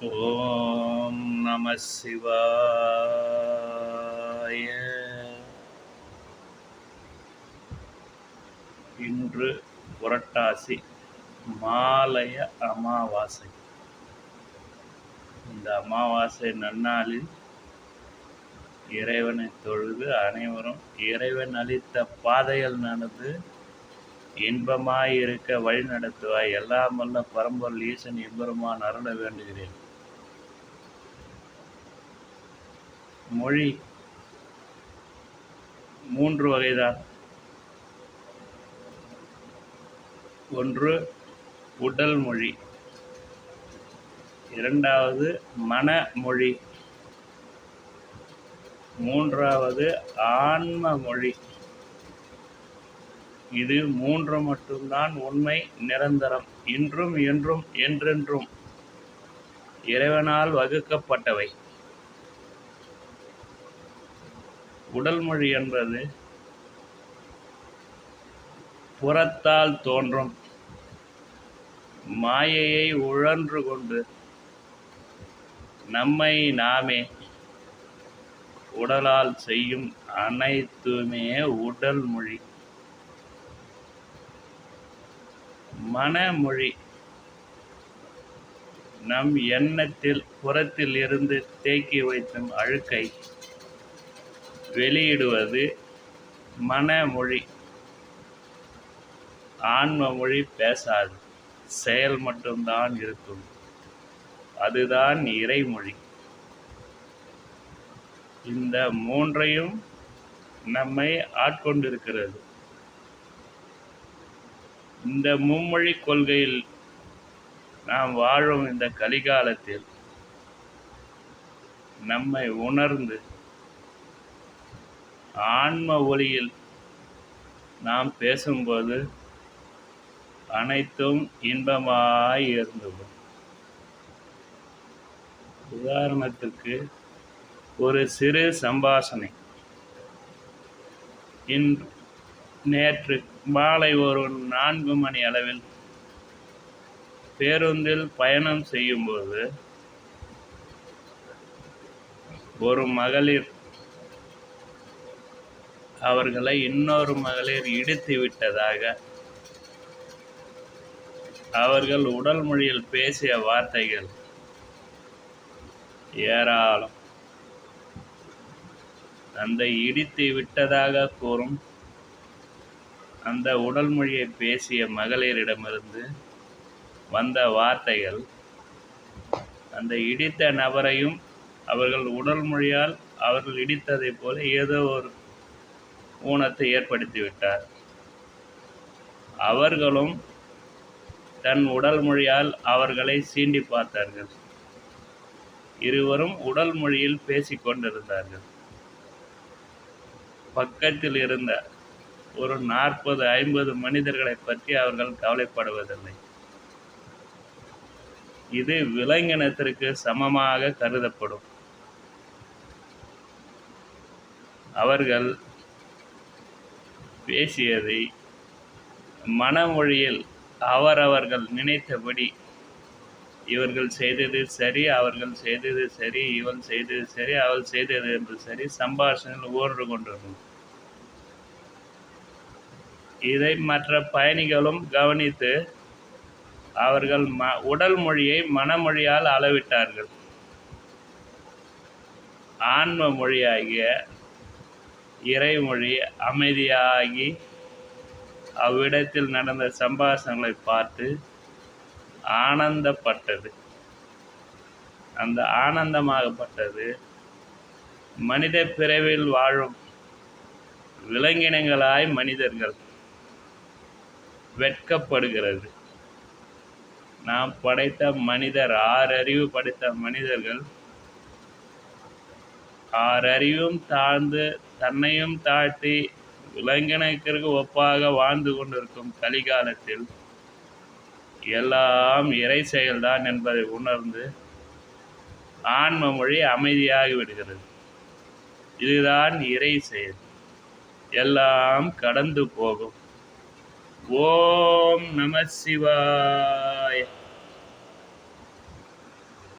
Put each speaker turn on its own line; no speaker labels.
ஓம் நம சிவாய. இன்று புரட்டாசி மாலைய அமாவாசை. இந்த அமாவாசை நன்னாளில் இறைவனை தொழுது அனைவரும் இறைவன் அளித்த பாதைகள் நடந்து இன்பமாயிருக்க வழி நடத்துவாய். எல்லாம் வல்ல பரம்பொருள் ஈசன் எம்பெருமான் அருள வேண்டுகிறேன். மொழி மூன்று வகைதான். ஒன்று உடல் மொழி. இரண்டாவது மனமொழி மூன்றாவது ஆன்ம மொழி. இது மூன்று மட்டும்தான் உண்மை நிரந்தரம். இன்றும் என்றும் என்றென்றும் இறைவனால் வகுக்கப்பட்டவை. உடல் மொழி என்பது புறத்தால் தோன்றும். மாயையை உழன்று கொண்டு நம்மை நாமே உடலால் செய்யும் அனைத்துமே உடல் மொழி. மனமொழி. நம் எண்ணத்தில் புறத்தில் இருந்து தேக்கி வைத்தும் அழுக்கை வெளியிடுவது மனமொழி. ஆன்ம மொழி பேசாது. செயல் மட்டும்தான் இருக்கும். அதுதான் இறைமொழி. இந்த மூன்றையும் நம்மை ஆட்கொண்டிருக்கிறது. இந்த மும்மொழி கொள்கையில் நாம் வாழும் இந்த கலிகாலத்தில் நம்மை உணர்ந்து ஆன்ம ஒளியில் நாம் பேசும்போது அனைத்தும் இன்பமாய் இருந்தது. உதாரணத்துக்கு ஒரு சிறு சம்பாஷணை. இன்று நேற்று மாலை ஒரு நான்கு மணி அளவில் பேருந்தில் பயணம் செய்யும்போது ஒரு மகளிர் அவர்களை இன்னொரு மகளிர் இடித்து விட்டதாக அவர்கள் உடல் மொழியில் பேசிய வார்த்தைகள் ஏராளம். அந்த இடித்து விட்டதாக கூறும் அந்த உடல் மொழியை பேசிய மகளிரிடமிருந்து வந்த வார்த்தைகள் அந்த இடித்த நபரையும் அவர்கள் உடல் மொழியால் அவர்கள் இடித்ததைப் போல ஏதோ ஒரு ஊனத்தை ஏற்படுத்திவிட்டார் அவர்களும் தன் உடல் மொழியால் அவர்களை சீண்டி பார்த்தார்கள். இருவரும் உடல் மொழியில் பேசிக்கொண்டிருந்தார்கள் பக்கத்தில் இருந்த ஒரு நாற்பது ஐம்பது மனிதர்களை பற்றி அவர்கள் கவலைப்படுவதில்லை. இது விலங்கினத்திற்கு சமமாக கருதப்படும். அவர்கள் பேசியதை மனமொழியில் அவரவர்கள் நினைத்தபடி இவர்கள் செய்தது சரி அவர்கள் செய்தது சரி இவன் செய்தது சரி அவள் செய்தது என்று சரி சம்பாஷணையில் ஓன்று கொண்டிருக்கும் இதை மற்ற பயணிகளும் கவனித்து அவர்கள் ம உடல் மொழியை மனமொழியால் அளவிட்டார்கள். ஆன்ம மொழியாகிய இறைமொழி அமைதியாகி அவ்விடத்தில் நடந்த சம்பாஷணங்களை பார்த்து ஆனந்தப்பட்டது. அந்த ஆனந்தமாகப்பட்டது. மனித பிறவில் வாழும் விலங்கினங்களாய் மனிதர்கள் வெட்கப்படுகிறது. நாம் படைத்த மனிதர் ஆறறிவு படைத்த மனிதர்கள் ஆறறிவும் தாழ்ந்து தன்னையும் தாழ்த்தி விலங்கினத்திற்கு ஒப்பாக வாழ்ந்து கொண்டிருக்கும் கலிகாலத்தில் எல்லாம் இறை செயல்தான் என்பதை உணர்ந்து ஆன்ம மொழி அமைதியாகி விடுகிறது. இதுதான் இறை செயல். எல்லாம் கடந்து போகும். ஓம் நம சிவாய.